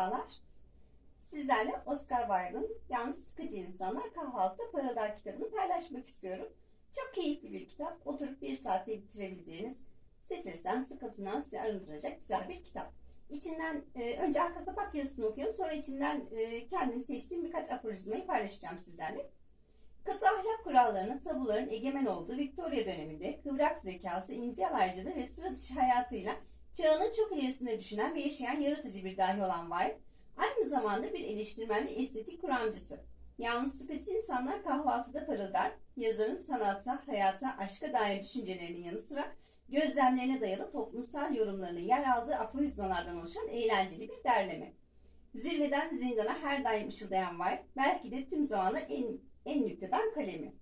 Merhabalar. Sizlerle Oscar Wilde'ın Yalnız Sıkıcı İnsanlar Kahvaltıda Paralar kitabını paylaşmak istiyorum. Çok keyifli bir kitap. Oturup bir saatte bitirebileceğiniz, stresten, sıkıntından sizi arındıracak güzel bir kitap. İçinden e, önce arka kapak yazısını okuyalım. Sonra içinden e, kendim seçtiğim birkaç aforizmayı paylaşacağım sizlerle. Katı ahlak kurallarının tabuların egemen olduğu Victoria döneminde kıvrak zekası, ince alaycılığı ve sıra dışı hayatıyla çağının çok ilerisinde düşünen ve yaşayan yaratıcı bir dahi olan Wilde, aynı zamanda bir eleştirmen ve estetik kuramcısı. Yalnız sıkıcı insanlar kahvaltıda parıldar, yazarın sanata, hayata, aşka dair düşüncelerinin yanı sıra gözlemlerine dayalı toplumsal yorumlarının yer aldığı aforizmalardan oluşan eğlenceli bir derleme. Zirveden zindana her daim ışıldayan Wilde, belki de tüm zamanlar en, en nükteden kalemi.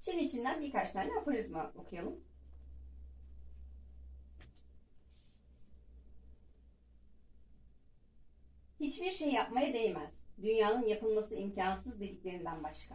Şimdi içinden birkaç tane aforizma okuyalım. Hiçbir şey yapmaya değmez. Dünyanın yapılması imkansız dediklerinden başka.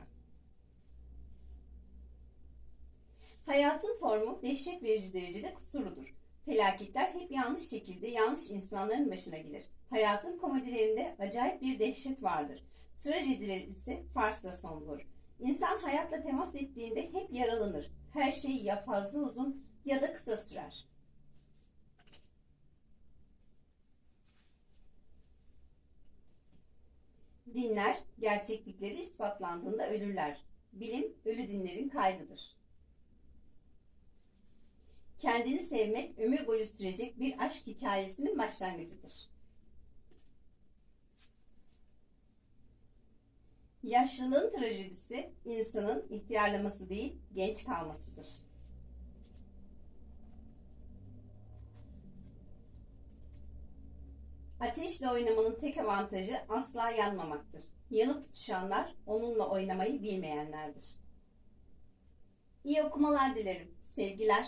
Hayatın formu dehşet verici derecede kusurludur. Felaketler hep yanlış şekilde yanlış insanların başına gelir. Hayatın komedilerinde acayip bir dehşet vardır. Trajediler ise farsla son bulur. İnsan hayatla temas ettiğinde hep yaralanır. Her şey ya fazla uzun ya da kısa sürer. Dinler gerçeklikleri ispatlandığında ölürler. Bilim ölü dinlerin kaydıdır. Kendini sevmek ömür boyu sürecek bir aşk hikayesinin başlangıcıdır. Yaşlılığın trajedisi insanın ihtiyarlaması değil, genç kalmasıdır. Ateşle oynamanın tek avantajı asla yanmamaktır. Yanıp tutuşanlar onunla oynamayı bilmeyenlerdir. İyi okumalar dilerim. Sevgiler.